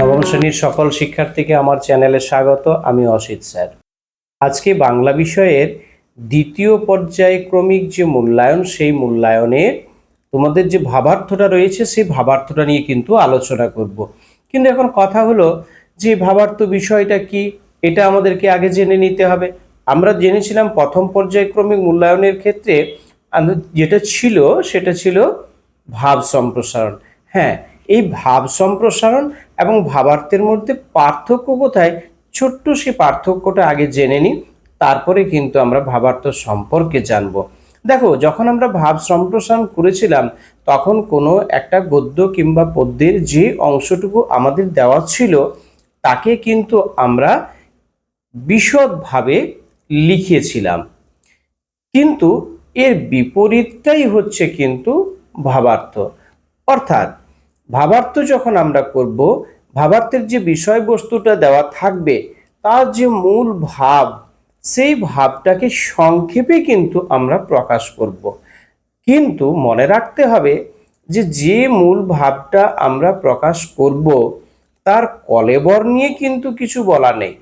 নবম শ্রেণির সকল শিক্ষার্থীকে আমার চ্যানেলে স্বাগত, আমি অসিত স্যার। আজকে বাংলা বিষয়ের দ্বিতীয় পর্যায়ক্রমিক যে মূল্যায়ন, সেই মূল্যায়নে তোমাদের যে ভাবার্থটা রয়েছে, সেই ভাবার্থটা নিয়ে কিন্তু আলোচনা করব। কিন্তু এখন কথা হলো যে ভাবার্থ বিষয়টা কি, এটা আমাদেরকে আগে জেনে নিতে হবে। আমরা জেনেছিলাম প্রথম পর্যায়ক্রমিক মূল্যায়নের ক্ষেত্রে, যেটা ছিল, সেটা ছিল ভাব সম্প্রসারণ। হ্যাঁ এই ভাব সম্প্রসারণ এবং ভাবার্থের মধ্যে পার্থক্য কোথায়? ছোট্ট সেই পার্থক্যটা আগে জেনে নিই, তারপরে কিন্তু আমরা ভাবার্থ সম্পর্কে জানব। দেখো, যখন আমরা ভাব সম্প্রসারণ করেছিলাম, তখন কোনো একটা গদ্য কিংবা পদ্যের যে অংশটুকু আমাদের দেওয়া ছিল, তাকে কিন্তু আমরা বিশদভাবে লিখেছিলাম। কিন্তু এর বিপরীতটাই হচ্ছে কিন্তু ভাবার্থ। অর্থাৎ ভাবার্থ যখন আমরা করব, ভাবার্থের যে বিষয়বস্তুটা দেওয়া থাকবে, তার যে মূল ভাব, সেই ভাবটাকে সংক্ষেপে কিন্তু আমরা প্রকাশ করব। কিন্তু মনে রাখতে হবে যে যে মূল ভাবটা আমরা প্রকাশ করব, তার কলেবর নিয়ে কিন্তু কিছু বলা নেই।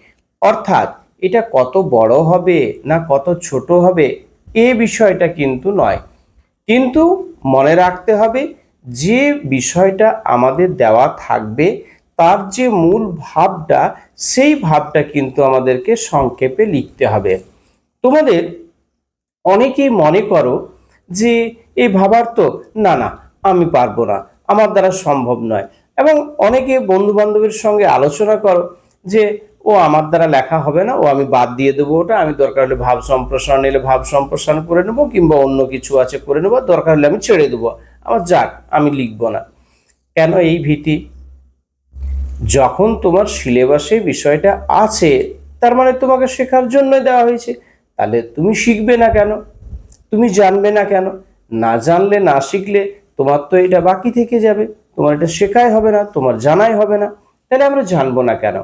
অর্থাৎ এটা কত বড় হবে না কত ছোট হবে, এ বিষয়টা কিন্তু নয়। কিন্তু মনে রাখতে হবে যে বিষয়টা আমাদের দেওয়া থাকবে, তার যে মূল ভাবটা, সেই ভাবটা কিন্তু আমাদেরকে সংক্ষেপে লিখতে হবে। তোমাদের অনেকেই মনে করো যে, এই ভাবার তো, না না, আমি পারব না, আমার দ্বারা সম্ভব নয়। এবং অনেকে বন্ধু বান্ধবের সঙ্গে আলোচনা করো যে, ও আমার দ্বারা লেখা হবে না, ও আমি বাদ দিয়ে দেবো ওটা, আমি দরকার হলে ভাব সম্প্রসারণ নিলে ভাব সম্প্রসারণ করে নেব, কিংবা অন্য কিছু আছে করে নেব দরকার হলে আমি ছেড়ে দেবো। আমার যাক, আমি লিখব না। কেন এই ভীতি? যখন তোমার সিলেবাসে বিষয়টা আছে, তার মানে তোমাকে শেখার জন্য দেওয়া হয়েছে, তাহলে তুমি শিখবে না কেন? তুমি জানবে না কেন? না জানলে, না শিখলে তোমার তো এটা বাকি থেকে যাবে। তোমার এটা শেখাই হবে না, তোমার জানাই হবে না। তাহলে আমরা জানব না কেন?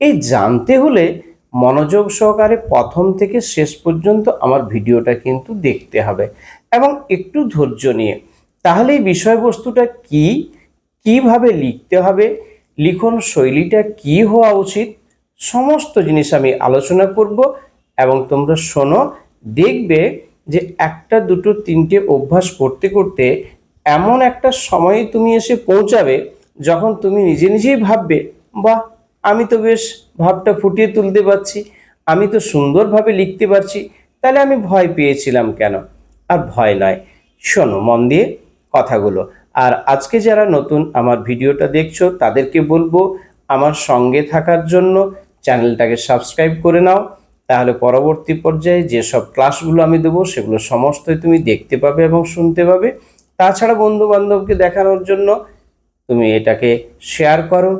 এই জানতে হলে মনোযোগ সহকারে প্রথম থেকে শেষ পর্যন্ত আমার ভিডিওটা কিন্তু দেখতে হবে। এবং একটু ধৈর্য নিয়ে তাহলে এই বিষয়বস্তুটা কি? কীভাবে লিখতে হবে? লিখন শৈলীটা কি হওয়া উচিত? সমস্ত জিনিস আমি আলোচনা করব এবং তোমরা শোনো, দেখবে যে একটা দুটো তিনটে অভ্যাস করতে করতে এমন একটা সময়ে তুমি এসে পৌঁছাবে যখন তুমি নিজে নিজেই ভাববে, বাহ, আমি তো বেশ ভাবটা ফুটিয়ে তুলতে পারছি, আমি তো সুন্দরভাবে লিখতে পারছি, তাহলে আমি ভয় পেয়েছিলাম কেন? আর ভয় নয়। শোনো, মন দিয়ে কথাগুলো। আর আজকে যারা নতুন আমার ভিডিওটা দেখছ, তাদেরকে বলব আমার সঙ্গে থাকার জন্য চ্যানেলটাকে সাবস্ক্রাইব করে নাও। তাহলে পরবর্তী পর্যায়ে যেসব ক্লাসগুলো আমি দেবো, সেগুলো সমস্তই তুমি দেখতে পাবে এবং শুনতে পাবে। তাছাড়া বন্ধু বান্ধবকে দেখানোর জন্য তুমি এটাকে শেয়ার করো।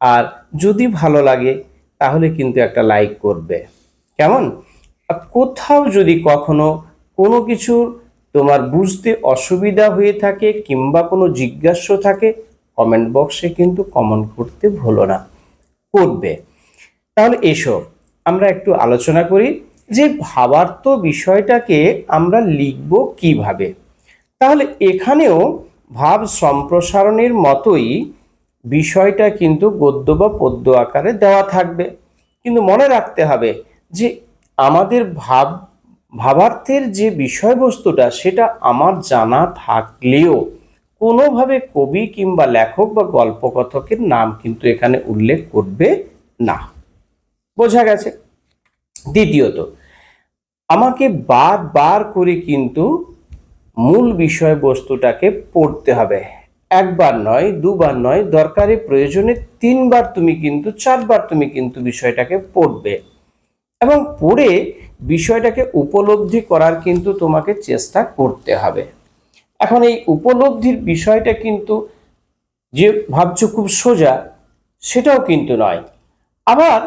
আর যদি ভালো লাগে, তাহলে কিন্তু একটা লাইক করবে। কেমন? কোথাও যদি কখনো কোনো কিছু তোমার বুঝতে অসুবিধা হয়ে থাকে কিংবা কোনো জিজ্ঞাস্য থাকে কমেন্ট বক্সে কিন্তু কমেন্ট করতে ভুলো না। করবে। তাহলে এসো, আমরা একটু আলোচনা করি যে ভাবার্থ বিষয়টাকে আমরা লিখব কীভাবে। তাহলে এখানেও ভাব সম্প্রসারণের মতোই বিষয়টা কিন্তু গদ্য বা পদ্য আকারে দেওয়া থাকবে। কিন্তু মনে রাখতে হবে যে আমাদের ভাব ভাবার্থের যে বিষয়বস্তুটা, সেটা আমার জানা থাকলেও কোনোভাবে কবি কিংবা লেখক বা গল্পকথকের নাম কিন্তু এখানে উল্লেখ করবে না। বোঝা গেছে? দ্বিতীয়ত, আমাকে বারবার করে কিন্তু মূল বিষয়বস্তুটাকে পড়তে হবে। একবার নয়, দুবার নয়, দরকারি, প্রয়োজনে তিনবার তুমি কিন্তু, চারবার তুমি কিন্তু বিষয়টাকে পড়বে। এবং পড়ে বিষয়টাকে উপলব্ধি করার কিন্তু তোমাকে চেষ্টা করতে হবে। এখন এই উপলব্ধির বিষয়টা কিন্তু যে ভাবছ খুব সোজা, সেটাও কিন্তু নয়। আবার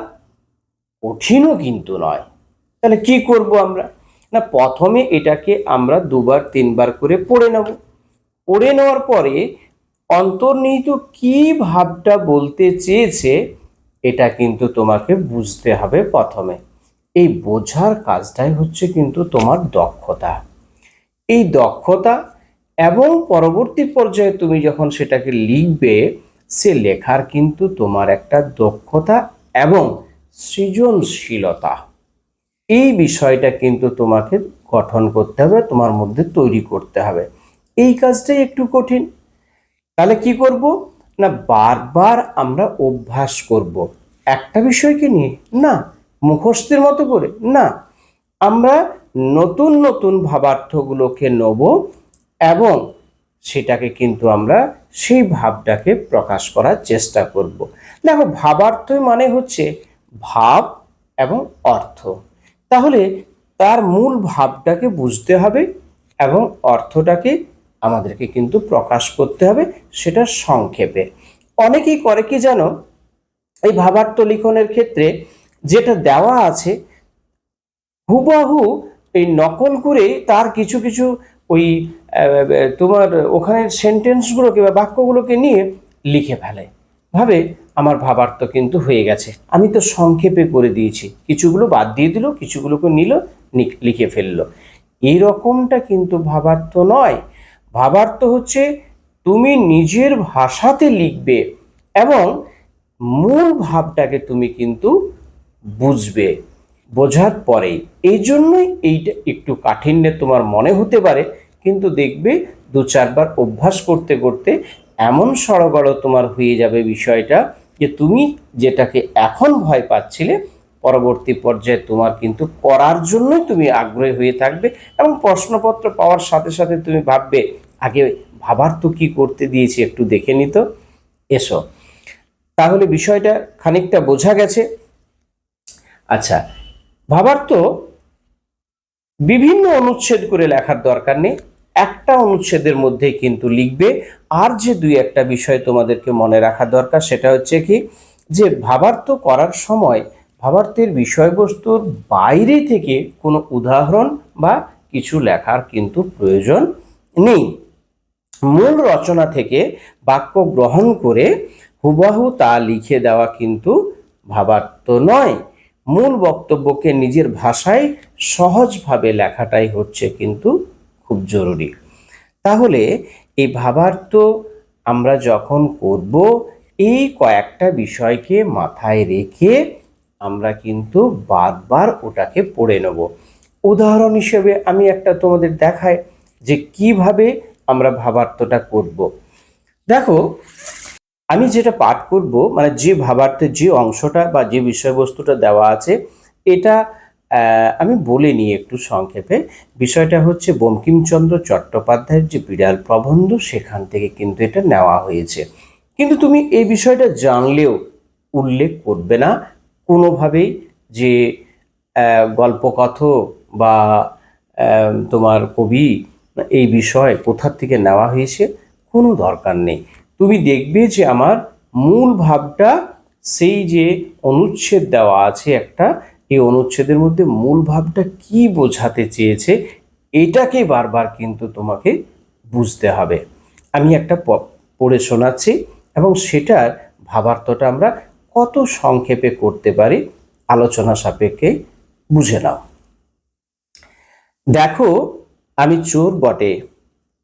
কঠিনও কিন্তু নয়। তাহলে কি করব আমরা? না, প্রথমে এটাকে আমরা দুবার, তিনবার করে পড়ে নেব। পড়ে নেওয়ার পরে অন্তর্নিহিত কি ভাবটা বলতে চেয়েছে, এটা কিন্তু তোমাকে বুঝতে হবে প্রথমে। এই বোঝার কাজটাই হচ্ছে কিন্তু তোমার দক্ষতা। এই দক্ষতা এবং পরবর্তী পর্যায়ে তুমি যখন সেটাকে লিখবে, সে লেখার কিন্তু তোমার একটা দক্ষতা এবং সৃজনশীলতা। এই বিষয়টা কিন্তু তোমাকে গঠন করতে হবে, তোমার মধ্যে তৈরি করতে হবে। এই কাজটাই একটু কঠিন। তাহলে কি করব? না, বারবার আমরা অভ্যাস করব। একটা বিষয়কে নিয়ে, না মুখস্থের মতো করে। না, আমরা নতুন নতুন ভাবার্থগুলোকে নেব এবং সেটাকে কিন্তু আমরা সেই ভাবটাকে প্রকাশ করার চেষ্টা করব। দেখো, ভাবার্থ মানে হচ্ছে ভাব এবং অর্থ। তাহলে তার মূল ভাবটাকে বুঝতে হবে এবং অর্থটাকে আমাদেরকে কিন্তু প্রকাশ করতে হবে সেটা সংক্ষেপে। অনেকেই করে কি জানো? এই ভাবার্থ লিখনের ক্ষেত্রে যেটা দেওয়া আছে, হুবাহু এই নকল করে তার কিছু কিছু ওই তোমার ওখানের সেন্টেন্সগুলোকে বা বাক্যগুলোকে নিয়ে লিখে ফেলে। ভাবে আমার ভাবার্থ কিন্তু হয়ে গেছে। আমি তো সংক্ষেপে করে দিয়েছি। কিছুগুলো বাদ দিয়ে দিল, কিছুগুলোকে নিল লিখে ফেলল। এই রকমটা কিন্তু ভাবার্থ নয়। ভাবার্থ হচ্ছে তুমি নিজের ভাষাতে লিখবে এবং মূল ভাবটাকে তুমি কিন্তু বুঝবে। বোঝার পরেই এই জন্যই এইটা একটু কাঠিন্যে তোমার মনে হতে পারে, কিন্তু দেখবে দু চারবার অভ্যাস করতে করতে এমন সড়গড় তোমার হয়ে যাবে বিষয়টা যে তুমি যেটাকে এখন ভয় পাচ্ছিলে, পরবর্তী পর্যায়ে তোমার কিন্তু করার জন্যই তুমি আগ্রহী হয়ে থাকবে এবং প্রশ্নপত্র পাওয়ার সাথে সাথে তুমি ভাববে, আগে ভাবার তো কি করতে দিয়েছি একটু দেখে নিত। এসো। তাহলে বিষয়টা খানিকটা বোঝা গেছে। আচ্ছা ভাবার তো বিভিন্ন অনুচ্ছেদ করে লেখার দরকার নেই। একটা অনুচ্ছেদের মধ্যেই কিন্তু লিখবে। আর যে দুই একটা বিষয় তোমাদেরকে মনে রাখা দরকার, সেটা হচ্ছে কি, যে ভাবার্থ করার সময় ভাবার্থের বিষয়বস্তুর বাইরে থেকে কোনো উদাহরণ বা কিছু লেখার কিন্তু প্রয়োজন নেই। মূল রচনা থেকে বাক্য গ্রহণ করে হুবাহু তা লিখে দেওয়া কিন্তু ভাবার্থ নয়। মূল বক্তব্যকে নিজের ভাষায় সহজভাবে লেখাটাই হচ্ছে কিন্তু খুব জরুরি। তাহলে এই ভাবার্থ আমরা যখন করব, এই কয়েকটা বিষয়কে মাথায় রেখে আমরা কিন্তু বারবার ওটাকে পড়ে নেব। উদাহরণ হিসেবে আমি একটা তোমাদের দেখাই যে কীভাবে আমরা ভাবার্থটা করব। দেখো আমি যেটা পাঠ করব মানে যে ভাবার্থের যে অংশটা বা যে বিষয়বস্তুটা দেওয়া আছে, এটা আমি বলে নিই একটু সংক্ষেপে। বিষয়টা হচ্ছে বঙ্কিমচন্দ্র চট্টোপাধ্যায়ের যে বিড়াল প্রবন্ধ, সেখান থেকে কিন্তু এটা নেওয়া হয়েছে। কিন্তু তুমি এই বিষয়টা জানলেও উল্লেখ করবে না। কোনোভাবেই যে গল্পকথ বা তোমার কবি, এই বিষয় কোথার থেকে নেওয়া হয়েছে, কোনো দরকার নেই। তুমি দেখবে যে আমার মূল ভাবটা সেই যে অনুচ্ছেদ দেওয়া আছে একটা, এই অনুচ্ছেদের মধ্যে মূল ভাবটা কি বোঝাতে চেয়েছে, এটাকে বারবার কিন্তু তোমাকে বুঝতে হবে। আমি একটা পড়ে শোনাচ্ছি এবং সেটার ভাবার্থটা আমরা কত সংক্ষেপে করতে পারি, আলোচনা সাপেক্ষে বুঝে নাও। দেখো, আমি চোর বটে।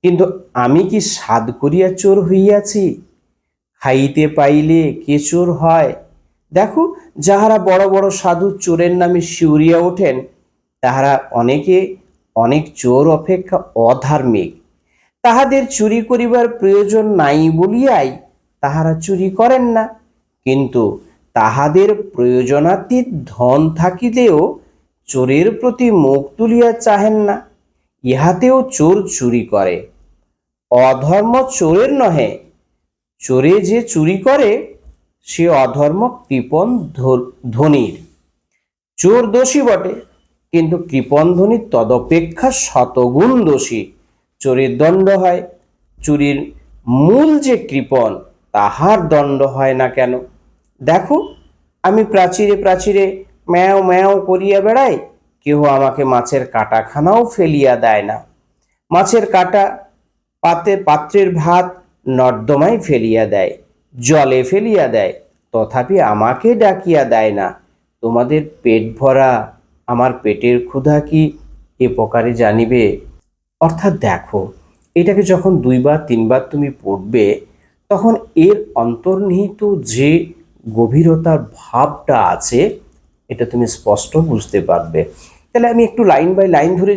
কিন্তু আমি কি সাদ করিয়া চোর হইয়াছি? খাইতে পাইলে কে চোর হয়? দেখো, যাহারা বড় বড় সাধু চোরের নামে শিউরিয়া ওঠেন, তাহারা অনেকে অনেক চোর অপেক্ষা অধার্মিক। তাহাদের চুরি করিবার প্রয়োজন নাই বলিয়াই তাহারা চুরি করেন না। কিন্তু তাহাদের প্রয়োজনাতীত ধন থাকিলেও চোরের প্রতি মুখ তুলিয়া চাহেন না। ইহাতেও চোর চুরি করে। অধর্ম চোরের নহে। চোরে যে চুরি করে, সে অধর্ম কৃপণ ধনীর। চোর দোষী বটে, কিন্তু কৃপণ ধনী তদপেক্ষা শতগুণ দোষী। চোরের দণ্ড হয়, চুরির মূল যে কৃপণ, তাহার দণ্ড হয় না কেন? দেখো, আমি প্রাচীরে প্রাচীরে ম্যাও ম্যাও করিয়া বেড়াই, কেহ আমাকে মাছের কাটাখানাও ফেলিয়া দেয় না। মাছের কাটা পাতে পাত্রের ভাত নর্দমায় ফেলিয়া দেয়, জলে ফেলিয়া দেয়, তথাপি আমাকে ডাকিয়া দেয় না। তোমাদের পেট ভরা, আমার পেটের ক্ষুধা কি এ প্রকারে জানিবে? অর্থাৎ দেখো, এটাকে যখন দুইবার, তিনবার তুমি পড়বে, তখন এর অন্তর্নিহিত যে গভীরতার ভাবটা আছে, এটা তুমি স্পষ্ট বুঝতে পারবে। তাহলে আমি একটু লাইন বাই লাইন ধরে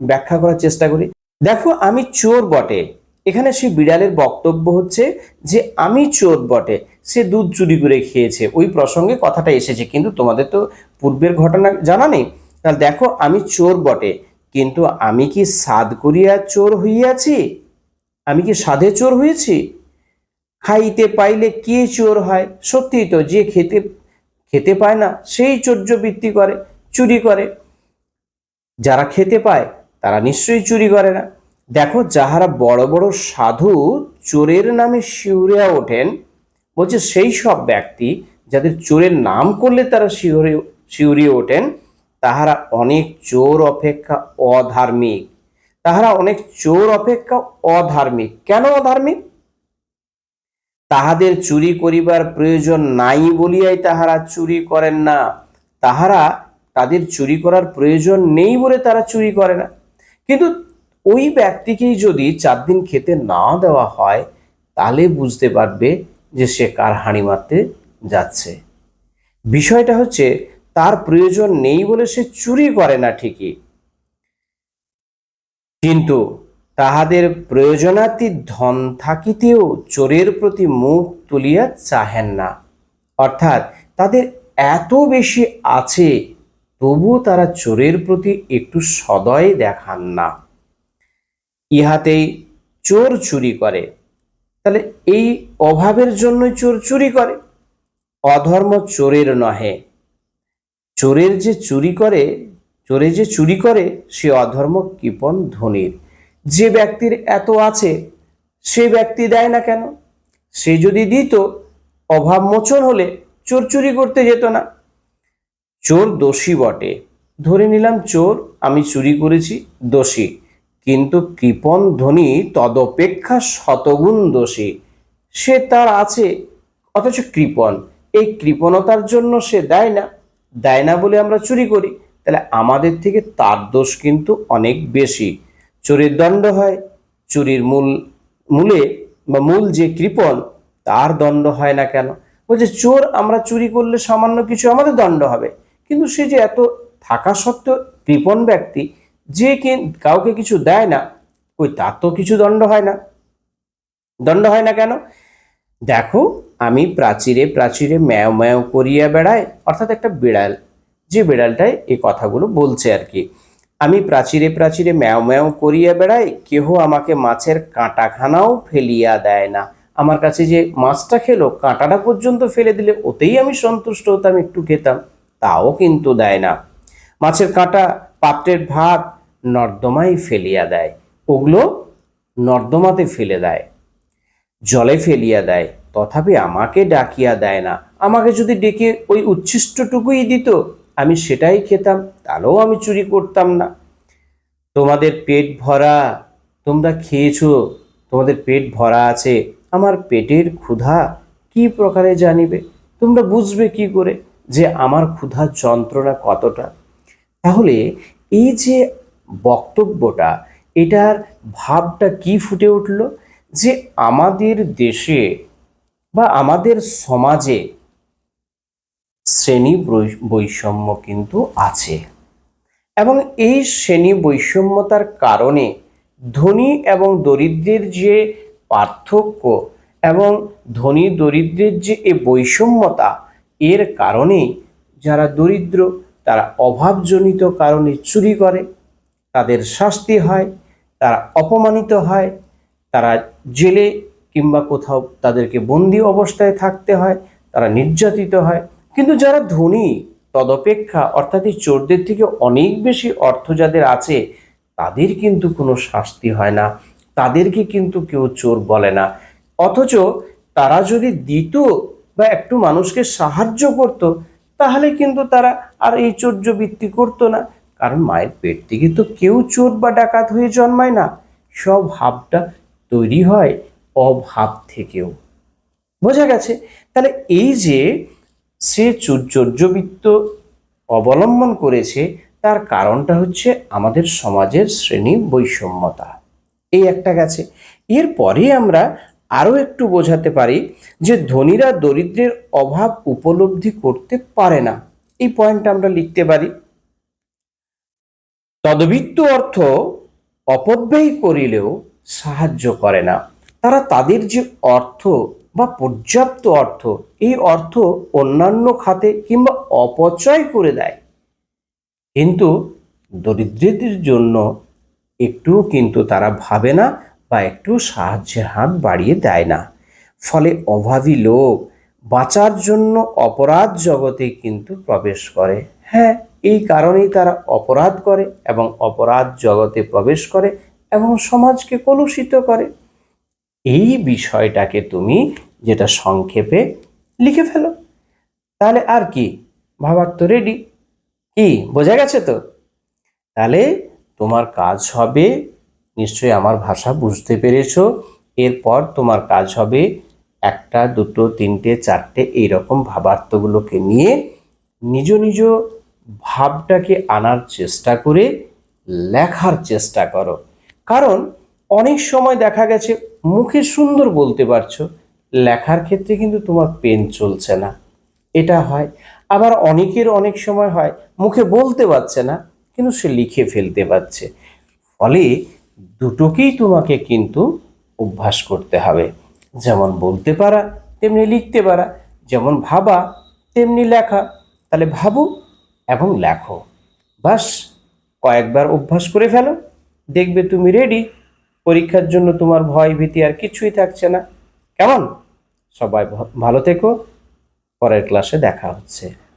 ব্যাখ্যা করার চেষ্টা করি। দেখো আমি চোর বটে। এখানে সেই বিড়ালের বক্তব্য হচ্ছে যে আমি চোর বটে, সে দুধ চুরি করে খেয়েছে। ওই প্রসঙ্গে কথাটা এসেছে, কিন্তু তোমাদের তো পূর্বের ঘটনা জানা নেই। তাহলে দেখো আমি চোর বটে, কিন্তু আমি কি সাদ করিয়া চোর হইয়াছি? আমি কি সাধে চোর হয়েছি খাইতে পাইলে কে চোর হয়? সত্যিই তো যে খেতে খেতে পায় না, সেই চর্যবৃত্তি করে, চুরি করে। যারা খেতে পায় তারা নিশ্চয়ই চুরি করে না। দেখো যাহারা বড় বড় সাধু চোরের নামে শিউরিয়া ওঠেন, বলছে সেই সব ব্যক্তি যাদের চোরের নাম করলে তারা শিউরে, শিউরিয়ে ওঠেন, তাহারা অনেক চোর অপেক্ষা অধার্মিক। তাহারা অনেক চোর অপেক্ষা অধার্মিক। কেন অধার্মিক? তাহাদের চুরি করিবার প্রয়োজন নাই বলিয়াই তাহারা চুরি করেন না। তাহারা তাদের চুরি করার প্রয়োজন নেই বলে তারা চুরি করে না। কিন্তু ওই ব্যক্তিকেই যদি চার দিন খেতে না দেওয়া হয়, তাহলে বুঝতে পারবে যে সে কার হাঁড়ি মারতে যাচ্ছে। বিষয়টা হচ্ছে, তার প্রয়োজন নেই বলে সে চুরি করে না ঠিকই। কিন্তু তাহাদের প্রয়োজনাতি ধন থাকিতেও চোরের প্রতি মুখ তুলিয়া চাহেন না। অর্থাৎ তাদের এত বেশি আছে তবু তারা চোরের প্রতি একটু সদয় দেখান না। ইহাতেই চোর চুরি করে। তাহলে এই অভাবের জন্যই চোর চুরি করে। অধর্ম চোরের নহে। চোরের যে চুরি করে, চোরে যে চুরি করে, সে অধর্ম কৃপণ ধনির। যে ব্যক্তির এত আছে, সে ব্যক্তি দেয় না কেন? সে যদি দিত অভাব মোচন হলে চোর চুরি করতে যেত না। চোর দোষী বটে। ধরে নিলাম চোর, আমি চুরি করেছি, দোষী। কিন্তু কৃপণ ধনী তদপেক্ষা শতগুণ দোষী। সে তার আছে, অথচ কৃপণ। এই কৃপণতার জন্য সে দেয় না। দেয় না বলে আমরা চুরি করি। তাহলে আমাদের থেকে তার দোষ কিন্তু অনেক বেশি। চোরের দণ্ড হয়, চুরির মূল, মূলে বা মূল যে কৃপণ, তার দণ্ড হয় না কেন? বলছে, চোর, আমরা চুরি করলে সামান্য কিছু আমাদের দণ্ড হবে। কিন্তু সে যে এত থাকা সত্ত্বেও কৃপণ ব্যক্তি যে কাউকে কিছু দেয় না ওই তার তো কিছু দণ্ড হয় না। দণ্ড হয় না কেন? দেখো, আমি প্রাচীরে প্রাচীরে ম্যাও ম্যাও করিয়া বেড়াই, অর্থাৎ একটা বিড়াল, যে বিড়ালটাই এই কথাগুলো বলছে আর কি। আমি প্রাচীরে প্রাচীরে ম্যাও ম্যাও করিয়া বেড়াই, কেহ আমাকে মাছের কাঁটাখানাও ফেলিয়া দেয় না। আমার কাছে যে মাছটা খেলো, কাঁটাটা পর্যন্ত ফেলে দিলে ওতেই আমি সন্তুষ্ট হতাম, একটু খেতাম। তাও কিন্তু দেয় না। মাছের কাঁটা পাত্রের ভাত নর্দমায় ফেলিয়া দেয়, ওগুলো নর্দমাতে ফেলে দেয়, জলে ফেলিয়া দেয়, তথাপি আমাকে ডাকিয়া দেয় না। আমাকে যদি ডেকে ওই উচ্ছিষ্টটুকুই দিত, আমি সেটাই খেতাম, তাহলেও আমি চুরি করতাম না। তোমাদের পেট ভরা, তোমরা খেয়েছো, তোমাদের পেট ভরা আছে, আমার পেটের ক্ষুধা কি প্রকারে জানিবে? তোমরা বুঝবে কি করে? যে আমার ক্ষুধার যন্ত্রণা কতটা, তাহলে এই যে বক্তব্যটা, এটার ভাবটা কি ফুটে উঠল? যে আমাদের দেশে বা আমাদের সমাজে শ্রেণি বৈষম্য কিন্তু আছে। এবং এই শ্রেণি বৈষম্যতার কারণে ধনী এবং দরিদ্রের যে পার্থক্য এবং ধনী দরিদ্রের যে এ বৈষম্যতা এর কারণেই যারা দরিদ্র, তারা অভাবজনিত কারণে চুরি করে, তাদের শাস্তি হয়, তারা অপমানিত হয়, তারা জেলে কিংবা কোথাও তাদেরকে বন্দি অবস্থায় থাকতে হয়, তারা নির্যাতিত হয়। কিন্তু যারা ধনী, তদপেক্ষা অর্থাৎ এই চোরদের থেকে অনেক বেশি অর্থ যাদের আছে, তাদের কিন্তু কোনো শাস্তি হয় না। তাদেরকে কিন্তু কেউ চোর বলে না। অথচ তারা যদি দিত বা একটু মানুষকে সাহায্য করত, তাহলে কিন্তু তারা আর এই চৌর্যবৃত্তি করতো না। কারণ মায়ের পেট থেকে তো কেউ চোর বা ডাকাত হয়ে জন্মায় না। সব ভাবটা তৈরি হয় অভাব থেকেও। বোঝা গেছে? তাহলে এই যে সে চৌর্যবৃত্ত অবলম্বন করেছে, তার কারণটা হচ্ছে আমাদের সমাজের শ্রেণি বৈষম্যতা। এই একটা গেছে। এরপরে আমরা আরও একটু বোঝাতে পারি যে ধনীরা দরিদ্রের অভাব উপলব্ধি করতে পারে না। এই পয়েন্টটা আমরা লিখতে পারি। তদবিত্ত অর্থ অপব্যয় করিলেও সাহায্য করে না। তারা তাদের যে অর্থ বা পর্যাপ্ত অর্থ, এই অর্থ অন্যান্য খাতে কিংবা অপচয় করে দেয়। কিন্তু দরিদ্রদের জন্য একটুও কিন্তু তারা ভাবে না বা একটু সাহায্যের হাত বাড়িয়ে দেয় না। ফলে অভাবী লোক বাঁচার জন্য অপরাধ জগতে কিন্তু প্রবেশ করে। হ্যাঁ এই কারণেই তারা অপরাধ করে এবং অপরাধ জগতে প্রবেশ করে এবং সমাজকে কলুষিত করে। এই বিষয়টাকে তুমি যেটা সংক্ষেপে লিখে ফেলো। তাহলে আর কি? ভাবার তো রেডি কি, বোঝা গেছে তো? তাহলে তোমার কাজ হবে নিশ্চয়ই আমার ভাষা বুঝতে পেরেছ। এরপর তোমার কাজ হবে একটা, দুটো, তিনটে, চারটে এইরকম ভাবার্থগুলোকে নিয়ে নিজ নিজ ভাবটাকে আনার চেষ্টা করে লেখার চেষ্টা করো। কারণ অনেক সময় দেখা গেছে মুখে সুন্দর বলতে পারছ, লেখার ক্ষেত্রে কিন্তু তোমার পেন চলছে না। এটা হয়। আবার অনেকের অনেক সময় হয় মুখে বলতে পারছে না, কিন্তু সে লিখে ফেলতে পারছে। ফলে দুটোকেই তোমাকে কিন্তু অভ্যাস করতে হবে। যেমন বলতে পারা, তেমনি লিখতে পারা। যেমন ভাবা, তেমনি লেখা। তাহলে ভাবো এবং লেখো। বাস কয়েকবার অভ্যাস করে ফেলো। দেখবে তুমি রেডি পরীক্ষার জন্য তোমার ভয় ভীতি আর কিছুই থাকছে না। কেমন? সবাই ভালো থেকো। পরের ক্লাসে দেখা হচ্ছে।